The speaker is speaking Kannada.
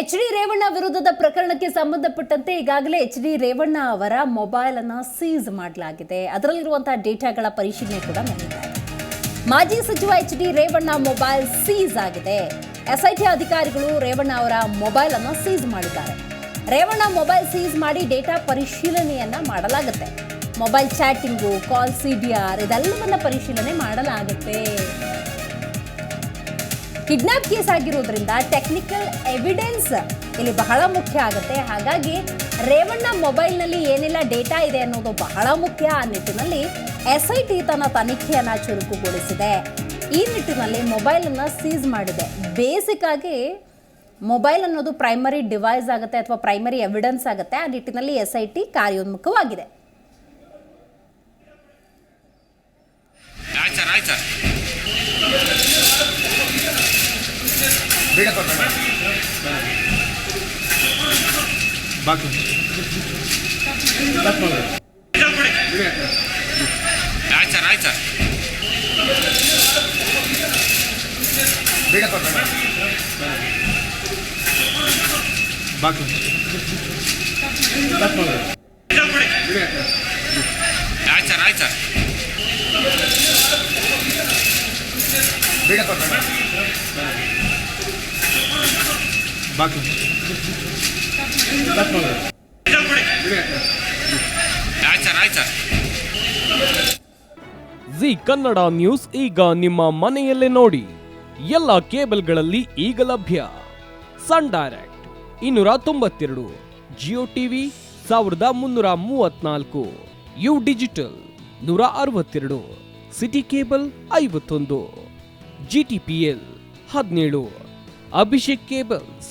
ಎಚ್ ಡಿ ರೇವಣ್ಣ ವಿರುದ್ಧದ ಪ್ರಕರಣಕ್ಕೆ ಸಂಬಂಧಪಟ್ಟಂತೆ ಈಗಾಗಲೇ ಎಚ್ ಡಿ ರೇವಣ್ಣ ಅವರ ಮೊಬೈಲ್ ಅನ್ನ ಸೀಸ್ ಮಾಡಲಾಗಿದೆ. ಅದರಲ್ಲಿರುವಂತಹ ಡೇಟಾಗಳ ಪರಿಶೀಲನೆ ಕೂಡ ನಡೆದಿದೆ ಮಾಜಿ ಸಚಿವ H D Revanna mobile seize ಆಗಿದೆ. ಎಸ್ಐಟಿ ಅಧಿಕಾರಿಗಳು ರೇವಣ್ಣ ಅವರ ಮೊಬೈಲ್ ಅನ್ನು ಸೀಸ್ ಮಾಡಿದ್ದಾರೆ. ರೇವಣ್ಣ ಮೊಬೈಲ್ ಸೀಸ್ ಮಾಡಿ ಡೇಟಾ ಪರಿಶೀಲನೆಯನ್ನ ಮಾಡಲಾಗುತ್ತೆ. ಮೊಬೈಲ್ ಚಾಟಿಂಗು ಕಾಲ್ ಸಿಡಿಆರ್ ಇದೆಲ್ಲವನ್ನ ಪರಿಶೀಲನೆ ಮಾಡಲಾಗುತ್ತೆ. ಕಿಡ್ನಾಪ್ ಕೇಸ್ ಆಗಿರೋದ್ರಿಂದ ಟೆಕ್ನಿಕಲ್ ಎವಿಡೆನ್ಸ್ ಇಲ್ಲಿ ಬಹಳ ಮುಖ್ಯ ಆಗುತ್ತೆ. ಹಾಗಾಗಿ ರೇವಣ್ಣ ಮೊಬೈಲ್ನಲ್ಲಿ ಏನೆಲ್ಲ ಡೇಟಾ ಇದೆ ಅನ್ನೋದು ಬಹಳ ಮುಖ್ಯ ಆ ನಿಟ್ಟಿನಲ್ಲಿ ಎಸ್ ಐ ಟಿ ತನ್ನ ತನಿಖೆಯನ್ನು ಚುರುಕುಗೊಳಿಸಿದೆ. ಈ ನಿಟ್ಟಿನಲ್ಲಿ ಮೊಬೈಲ್ ಅನ್ನ ಸೀಸ್ ಮಾಡಿದೆ. ಬೇಸಿಕ್ ಆಗಿ ಮೊಬೈಲ್ ಅನ್ನೋದು ಪ್ರೈಮರಿ ಡಿವೈಸ್ ಆಗುತ್ತೆ ಅಥವಾ ಪ್ರೈಮರಿ ಎವಿಡೆನ್ಸ್ ಆಗುತ್ತೆ. ಆ ನಿಟ್ಟಿನಲ್ಲಿ ಎಸ್ ಐ ಟಿ ಕಾರ್ಯೋನ್ಮುಖವಾಗಿದೆ ಆಯ್ತು ಸರ್ ಆಯ್ತು ಸರ್ ಬೇಡಪ್ಪ ಬೇಡ ಬಾಕಿ. ಆಯ್ತು ಸರ್ ಆಯ್ತು ಸರ್ ಬೇಡ ಬಾಕಿ. ಆಯ್ತು ಸರ್ ಆಯ್ತು ಸರ್ ಬೇಡ ಬಾಕಿ ಕಟ್ ಮಾಡಿ ಬಿಡಿ ಅಕ್ಕ. ಆಯ್ತು ಸರ್ ಆಯ್ತು ಸರ್ ಜಿ ಕನ್ನಡ ನ್ಯೂಸ್ ಈಗ ನಿಮ್ಮ ಮನೆಯಲ್ಲೇ ನೋಡಿ. ಎಲ್ಲ ಕೇಬಲ್ಗಳಲ್ಲಿ ಈಗ ಲಭ್ಯ. ಸನ್ ಡೈರೆಕ್ಟ್ ಇನ್ನೂರ ತೊಂಬತ್ತೆರಡು ಜಿಯೋ ಟಿವಿ ಸಾವಿರದ ಮುನ್ನೂರ ಮೂವತ್ನಾಲ್ಕು ಯು ಡಿಜಿಟಲ್ ನೂರ ಅರವತ್ತೆರಡು ಸಿಟಿ ಕೇಬಲ್ ಐವತ್ತೊಂದು ಜಿ ಟಿ ಪಿ ಎಲ್ ಹದಿನೇಳು ಅಭಿಷೇಕ್ ಕೇಬಲ್ಸ್